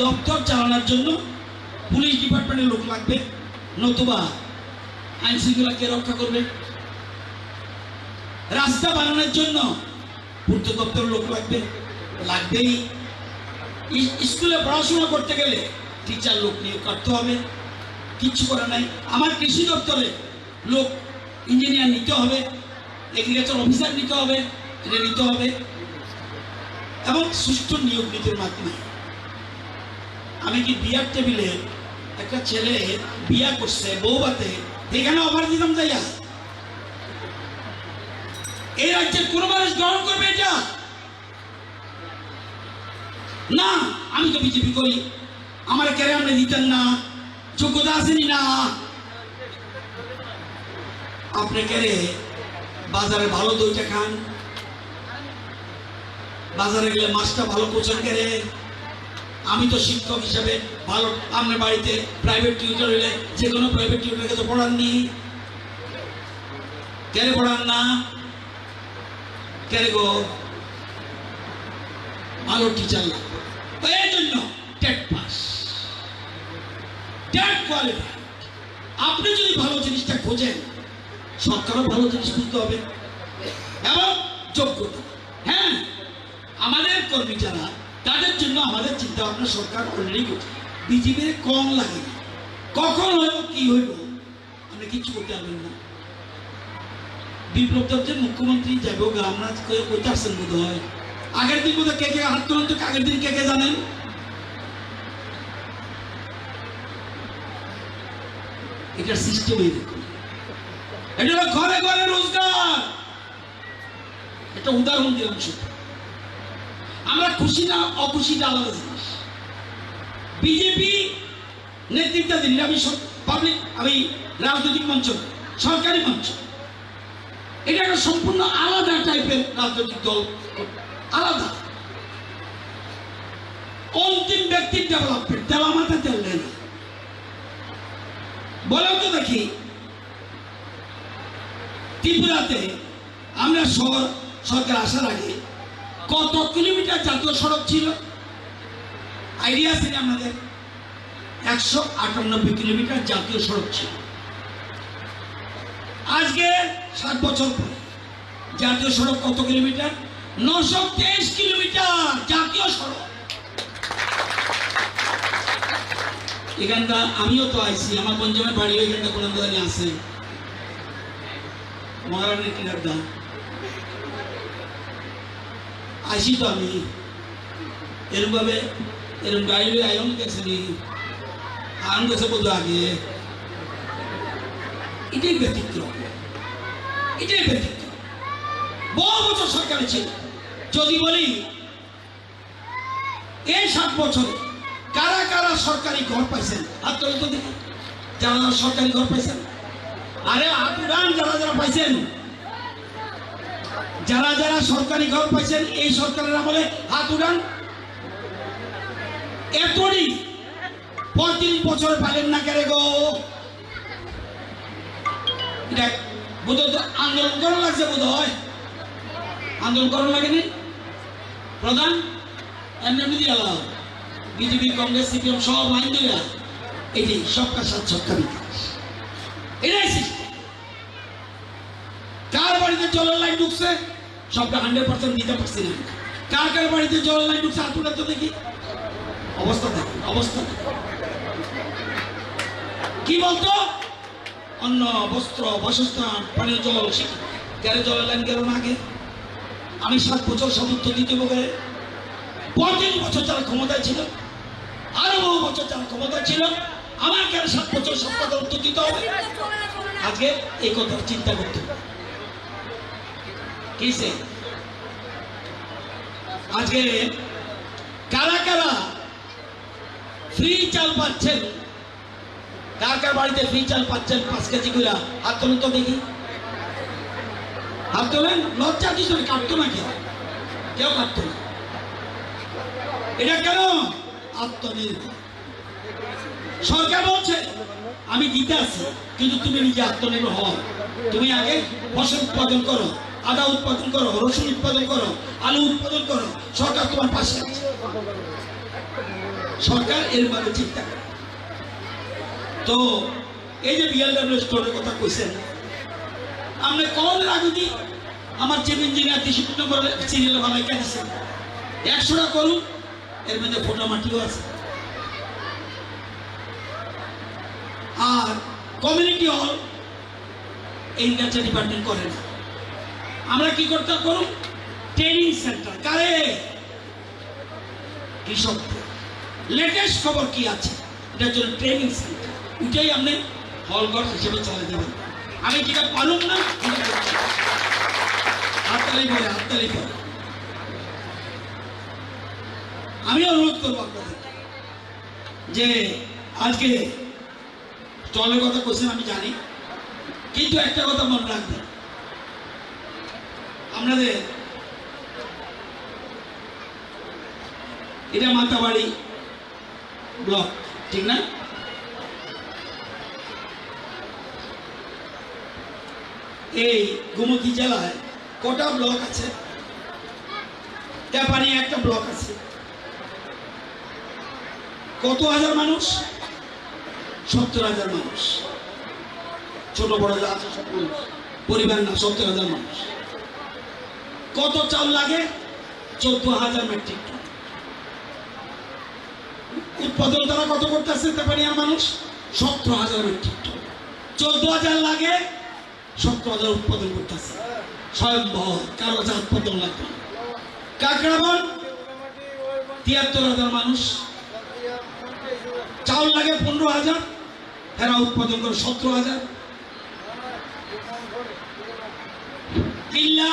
দপ্তর চালানোর জন্য পুলিশ ডিপার্টমেন্টের লোক লাগবে, নতুবা আইন শৃঙ্খলাকে রক্ষা করবে। রাস্তা বানানোর জন্য পূর্ত দপ্তর লোক লাগবে, লাগবেই। স্কুলে পড়াশোনা করতে গেলে টিচার লোক নিয়োগ করতে হবে, কিচ্ছু করা নাই। আমার কৃষি দপ্তরে লোক ইঞ্জিনিয়ার নিতে হবে এগ্রিকালচার অফিসার নিতে হবে, এটা নিতে হবে। এবং সুষ্ঠু নিয়োগ নীতির মাধ্যমে আমি কি বিয়ার টেবিলে একটা ছেলে বিয়া করছে বৌবাতে এখানে অফার দিতাম যাইয়া এই রাজ্যের কোন মানুষ গ্রহণ করবে এটা? না, আমি তো বিজেপি করি। আমার কেড়ে আপনি দিতেন না। যোগ্যতা আসেনি না। আপনি কেড়ে বাজারে ভালো দইটা খান। বাজারে গেলে মাছটা ভালো কোচান কেড়ে আমি তো শিক্ষক হিসাবে ভালো, আপনার বাড়িতে প্রাইভেট টিউটর হলে যে কোনো প্রাইভেট টিউটরকে তো পড়াননি কেন পড়ান না? কেন গো? ভালো টিচার লাগবে। এই জন্য টেট পাস। টেট কোয়ালিফাইড আপনি যদি ভালো জিনিসটা খোঁজেন, সরকারও ভালো জিনিস খুঁজতে হবে। এবং যোগ্যতা। হ্যাঁ আমাদের কর্মী যারা জন্য আমাদের চিন্তা ভাবনা সরকার অলরেডি করছে বিজেপির কম লাগে। কখন হইব কি হইব আপনি কিছু করতে পারবেন না। বিপ্লব দেব মুখ্যমন্ত্রী যাব আমরা কইতে আসছেন বোধ হয় আগের দিন বোধ কে কে হাত তোলেন তো, আগের দিন কে কে জানেন? এটার সিস্টেম দেখুন। এটা ঘরে ঘরে রোজগার। এটা উদাহরণ দিলাম শুধু। আমরা খুশি না অখুশিটা আলাদা জিনিস। বিজেপি নেতৃত্বাধীন আমি পাবলিক আমি রাজনৈতিক মঞ্চ, সরকারি মঞ্চ। এটা একটা সম্পূর্ণ আলাদা টাইপের রাজনৈতিক দল। আলাদা। অন্তিম ব্যক্তির ডেভেলপমেন্ট তেলা মাথা তেল নেয় না। বলেও তো দেখি, ত্রিপুরাতে আমরা সরকার আসার আগে কত কিলোমিটার জাতীয় সড়ক ছিল? আইডিয়া আছে না আপনাদের? একশো আটানব্বই কিলোমিটার জাতীয় সড়ক ছিল। আজকে সাত বছর পরে জাতীয় সড়ক কত কিলোমিটার? নশো তেইশ কিলোমিটার জাতীয় সড়ক। এখানটা আমিও তো আইছি, আমার পঞ্চমের বাড়ি এখানটা কোন আছে। মহারানীর কিনার দাম আইসি তো আমি। এরকম ভাবে এরকম গাড়ি আয়ন গেছে নি। আয়ন গেছে বোধ আগে। এটাই ব্যতিক্রম। এটাই ব্যতিক্রম। বহু বছর সরকারে ছিল যদি বলি, এই সাত বছরে কারা কারা সরকারি ঘর পাইছেন? আর তো দেখি যারা সরকারি ঘর পাইছেন। আরে আতুরান যারা যারা পাইছেন যারা যারা সরকারি ঘর পাইছেন, এই সরকারের আমলে হাত উড়ান এতটি পঁয়ত্রিশ বছর পাইলেন না কেন গো? এটা বোধ আন্দোলন করা লাগছে বোধ হয় আন্দোলন করা লাগেনি? প্রধান, এমনি দিয়ে বিজেপি, কংগ্রেস, সিপিএম সব দিয়ে এটি সবকা সাথ সবকা এটাই system। কার বাড়িতে জলের লাইন ঢুকছে? সবটা হান্ড্রেড পার্সেন্ট দিতে পারছি না। কার কার বাড়িতে জলের লাইন ঢুকছে হাতুটা তো দেখি। অবস্থা দেখুন অবস্থা। কি বলতো? অন্ন, বস্ত্র, বাসস্থান পানীয় জল গ্যারে জলের লাইন গেল না আগে? আমি সাত বছর সমর্থ দিতে হবে পঁয়ত্রিশ বছর যারা ক্ষমতায় ছিল, আরও বহু বছর যারা ক্ষমতায় ছিল আমার কেন সাত বছর কথা উত্তর দিতে হবে। আজকে এই কথা চিন্তা করতে হবে। কিসে? আজকে কারা কারা ফ্রি চাল পাচ্ছেন? কার কার বাড়িতে ফ্রি চাল পাচ্ছেন? পাঁচ কেজি করে। হাত তুলুন তো দেখি। হাত তোলেন? লজ্জা দিস কাটতো না কেউ কেউ কাটতো না। এটা কেন? আত্মনির্ভর। সরকার বলছে, আমি দিতে আছি কিন্তু তুমি নিজে আত্মনির্ভর হও। তুমি আগে ফসল উৎপাদন করো। আদা উৎপাদন করো, রসুন উৎপাদন করো, আলু উৎপাদন করো, সরকার তোমার পাশে আছে। সরকার এরভাবে চিন্তা করে তো এই যে বিএলডাব্লিউ স্টোরের কথা কইছেন আপনি কল রাখুনি আমার চিফ ইঞ্জিনিয়ার তিরিশ নম্বর সিরিয়ালে ভালো কেটেছেন একশোটা করুন, এর মধ্যে ফোটা মাটিও আছে। আর কমিউনিটি হল এগ্রিকালচার ডিপার্টমেন্ট করে না। আমরা কি করতে করুন ট্রেনিং সেন্টার কারে? কৃষকদের। লেটেস্ট খবর কি আছে? এটার জন্য ট্রেনিং সেন্টার ওইটাই আপনি হলঘর হিসেবে চালিয়ে যাবেন। আমি যেটা পারুম না। হাততালি পরে হাততালি পরে। আমি অনুরোধ করব আপনাদের যে আজকে স্টলের কথা কোশ্চেন আমি জানি, কিন্তু একটা কথা মনে রাখবেন। আপনাদের এটা মাতাবাড়ি ব্লক, ঠিক না? এই গোমতী জেলায় কটা ব্লক আছে? তেপানি একটা ব্লক আছে। কত হাজার মানুষ? সত্তর হাজার মানুষ। ছোট বড় যা আছে মানুষ। পরিবার না, সত্তর হাজার মানুষ। কত চাল লাগে? চোদ্দ হাজার মেট্রিক টন উৎপাদন তারা কত করতেছে তেপানিয়ার মানুষ সতেরো হাজার মেট্রিক টন চোদ্দ হাজার লাগে সতেরো হাজার উৎপাদন করতেছে। স্বয়ম্ভর, কারও যা উৎপাদন লাগবে কাকড়াবন তিয়াত্তর হাজার মানুষ। চাউল লাগে পনেরো হাজার এরা উৎপাদন করে সতেরো হাজার কিল্লা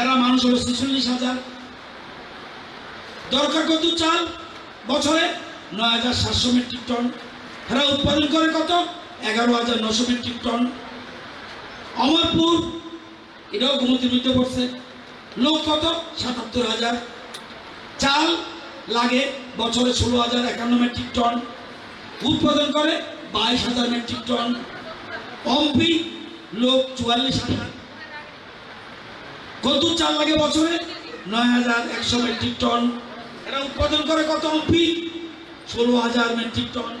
এরা মানুষ হলো ছেচল্লিশ হাজার। দরকার কত চাল বছরে? নয় হাজার সাতশো মেট্রিক টন। এরা উৎপাদন করে কত? এগারো হাজার নশো মেট্রিক টন। অমরপুর, এটাও গোমতির মধ্যে পড়ছে। লোক কত? সাতাত্তর হাজার। চাল লাগে বছরে ষোলো হাজার একান্ন মেট্রিক টন। উৎপাদন করে বাইশ হাজার মেট্রিক টন। অম্পি লোক চুয়াল্লিশ হাজার। কত চাল লাগে বছরে? নয় হাজার একশো মেট্রিক টন। এরা উৎপাদন করে কত অম্পি ষোলো হাজার মেট্রিক টন।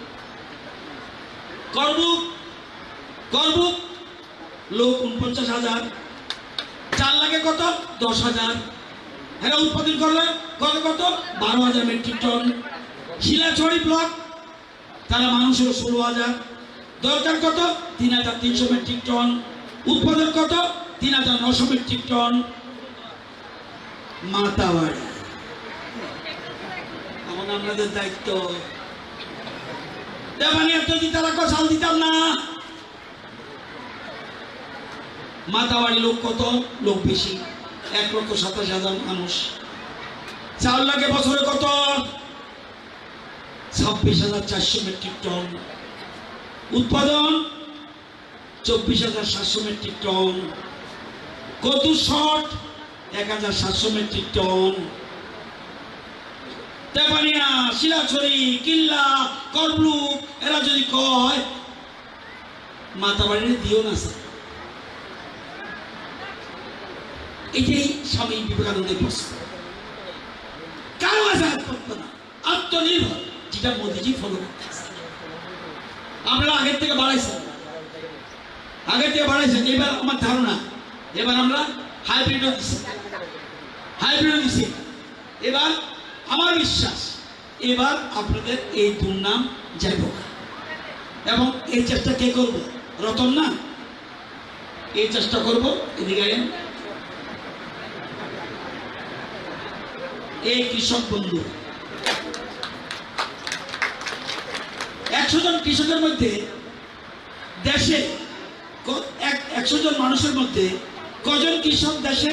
করবুক করবুক লোক উনপঞ্চাশ হাজার। চাল লাগে কত? দশ হাজার। এরা উৎপাদন করলে কত কত? বারো হাজার মেট্রিক টন। শিলাছড়ি ব্লক, তারা মানুষ ষোলো হাজার। দরকার কত? তিন হাজার তিনশো মেট্রিক টন। উৎপাদন কত? তিন হাজার নশো মেট্রিক টন মাতাবাড়ি। এখন আপনাদের দায়িত্ব। এত দিতারা কষাল দিতাম না। মাতাবাড়ি লোক কত? লোক বেশি। এক লক্ষ সাতাশ হাজার মানুষ। চার লাগে বছরে কত? ছাব্বিশ হাজার চারশো মেট্রিক টন। উৎপাদন চব্বিশ হাজার সাতশো মেট্রিক টন। কত শট? এক হাজার সাতশো মেট্রিক টন তেপানিয়া, শিলাছড়ি, কিল্লা করবলু এরা যদি কয়, মাতাবাড়ির দিও না, স্যার। এটাই স্বামী বিবেকানন্দের প্রশ্ন। কারও কাছে পাতবে না। আত্মনির্ভর। যেটা মোদিজি ফলো করতেছে। আমরা আগের থেকে বাড়াইছেন। আগের থেকে বাড়াইছেন। এবার আমার ধারণা এবার আমরা হাইব্রিডও দিচ্ছি হাইব্রিডও দিচ্ছি এবার আমার বিশ্বাস, এবার আপনাদের এই দুর্নাম যাইব। এবং এই চেষ্টা কে করব? রতন না? এই চেষ্টা করব, এদিকে এই কৃষক বন্ধু। একশো জন কৃষকের মধ্যে দেশে এক- একশো জন মানুষের মধ্যে কজন কৃষক দেশে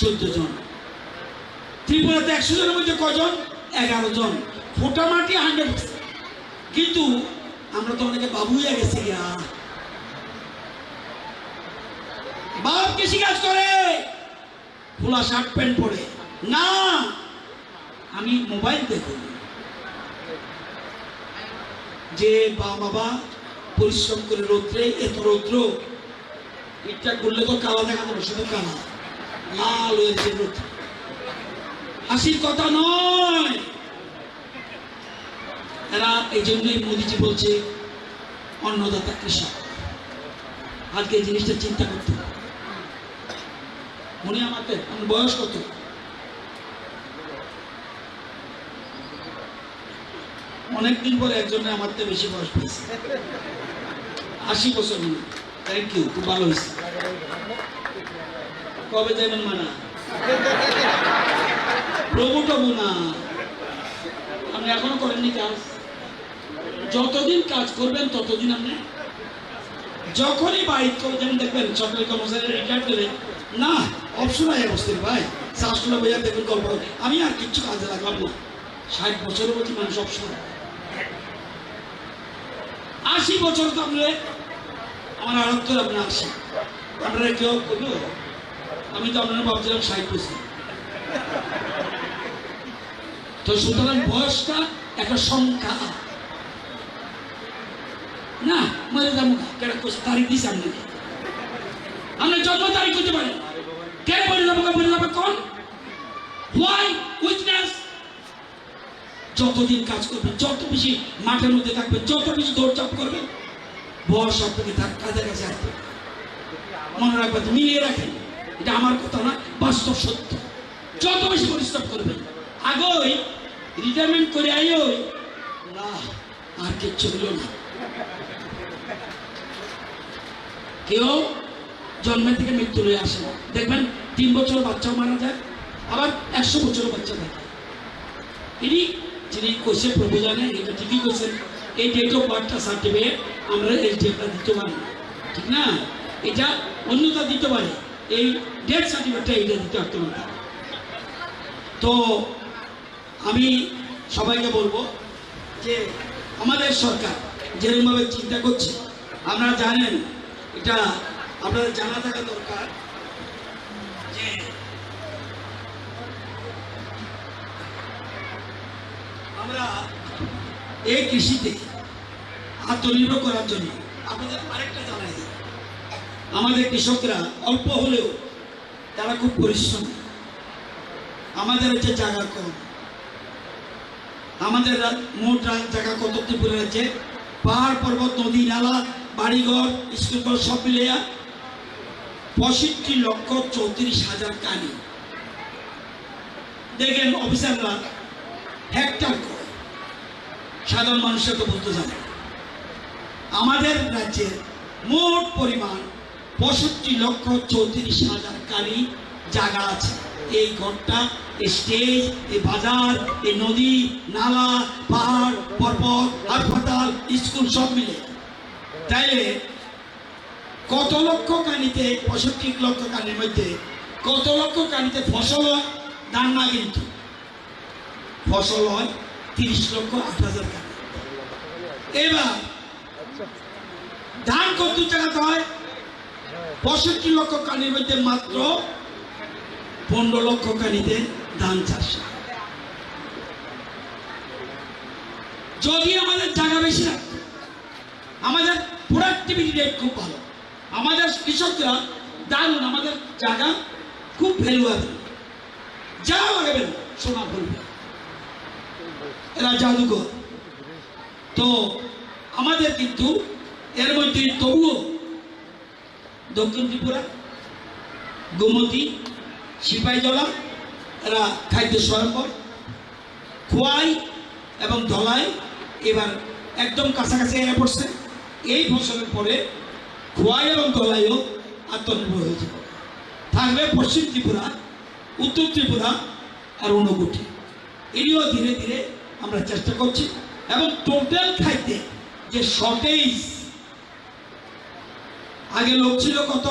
চোদ্দ জন? ত্রিপুরাতে একশো জনের মধ্যে কজন? এগারো জন। ফোটামাটি হান্ড্রেড কিন্তু আমরা তো অনেকে বাবু হয়ে গেছি গিয়া। বাপ কৃষি কাজ করে। খোলা শার্ট, প্যান্ট পরে। না, আমি মোবাইল দেখুন যে বাবা পরিশ্রম করে রৌদ্রে, এত রৌদ্র করলে তো শুধু লাল হয়েছে হাসির কথা নয়। এরা এই জন্যই মোদিজি বলছে, অন্নদাতা কৃষক। আজকে এই জিনিসটা চিন্তা করতে। মনে আমাকে বয়স কত? অনেকদিন পরে একজনের আমার থেকে বেশি বয়স পেয়েছে আশি বছর মনে থ্যাংক ইউ খুব ভালো হয়েছে কবে যাবেন মানা? প্রভু টবু না আপনি এখনও করেননি কাজ? যতদিন কাজ করবেন, ততদিন আপনি যখনই বাইক করে যেমন দেখবেন সরকারি কর্মচারী রিটায়ার করে না অপশন আয় বসতেন ভাই। শ্বাসগুলো বোঝা দেখবেন গল্প আমি আর কিচ্ছু কাজে লাগলাম না। ষাট বছরের মধ্যে মানুষ অপশন আশি বছর তো আমার আড়ত্তর আপনার আশি আপনারা কেউ করল আমি তো আপনারা ভাবছিলাম বছর। তো সুতরাং বয়সটা একটা সংখ্যা। না, মরে না। কেন? তারিখ দিস আপনি আমরা জন্ম তারিখ করতে পারি। কেন মরে না মরে যাবে কোন? হোয়াই উইকনেস যতদিন কাজ করবেন যত বেশি মাঠের মধ্যে থাকবেন যত বেশি দৌড়চাপ করবেন আপনাকে তার কাজের কাছে আসবে মনে রাখবেন মিলিয়ে রাখেন। এটা আমার কথা না, বাস্তব সত্য। যত বেশি পরিশ্রম করবেন, আগই রিটায়ারমেন্ট করে আইও, না, আর কিচ্ছু হলো না। কেউ জন্মের থেকে মৃত্যু হয়ে আসে না। দেখবেন, তিন বছর বাচ্চাও মারা যায়, আবার একশো বছরও বাচ্চা থাকে। ইনি, যিনি কোষে প্রভু জানে এটা ঠিকই করছেন। এই ডেট অফ বার্থটা সার্টিফিকেট আমরা এই ডেটটা দিতে পারি। না। ঠিক না? এটা অন্যটা দিতে পারে। এই ডেট সার্টিফিকেটটা এইটা দিতে পারতে পারে তো আমি সবাইকে বলব যে আমাদের সরকার যেরকমভাবে চিন্তা করছে, আপনারা জানেন, এটা আপনাদের জানা থাকা দরকার যে আমরা এই কৃষিতে আত্মনির্ভর করার জন্য আপনাদের আরেকটা জানাই। আমাদের কৃষকরা অল্প হলেও তারা খুব পরিশ্রম আমাদের হচ্ছে জায়গা কম আমাদের মোট জায়গা কত ত্রিপুরা রাজ্যে পাহাড়, পর্বত, নদী, নালা, বাড়িঘর, স্কুল ঘর সব মিলিয়া পঁয়ষট্টি লক্ষ চৌত্রিশ হাজার কানি দেখেন অফিসাররা হেক্টর করে সাধারণ মানুষের তো বলতে জানে। আমাদের রাজ্যের মোট পরিমাণ পঁয়ষট্টি লক্ষ চৌত্রিশ হাজার কানি জায়গা আছে। এই ঘরটা, এই স্টেজ, এই বাজার, এই নদী, নালা, পাহাড়, পর্বত, হাসপাতাল, স্কুল সব মিলে। তাইলে কত লক্ষ কানিতে, পঁয়ষট্টি লক্ষ কানির মধ্যে কত লক্ষ কানিতে ফসল হয়? ধান না কিন্তু। ফসল হয় তিরিশ লক্ষ আট হাজার কানি। এবার ধান কত টাকাতে হয়। পঁয়ষট্টি লক্ষ কানির মধ্যে মাত্র পনেরো লক্ষ কানিতে ধান চাষ। যদি আমাদের জায়গা বেশি রাখতো আমাদের প্রোডাক্টিভিটি রেট খুব ভালো। আমাদের কৃষকরা দারুণ, আমাদের জায়গা খুব ভ্যালুয়েবল যা লাগাবেন সোনা বলবে এরা জাদুঘর। তো আমাদের কিন্তু এর মধ্যে তবুও দক্ষিণ ত্রিপুরা, গোমতী সিপাহীজলা এরা খাদ্য স্বয়ম্বর খোয়াই এবং ধলাই এবার একদম কাছাকাছি এনে পড়ছে। এই ফসলের পরে খোয়াই এবং ধলাইও আত্মনির্ভর হয়ে যাবে। থাকবে পশ্চিম ত্রিপুরা, উত্তর ত্রিপুরা আর ঊনকোটি। এটিও ধীরে ধীরে আমরা চেষ্টা করছি এবং টোটাল খাইতে যে শর্টেজ আগে লোক ছিল কত?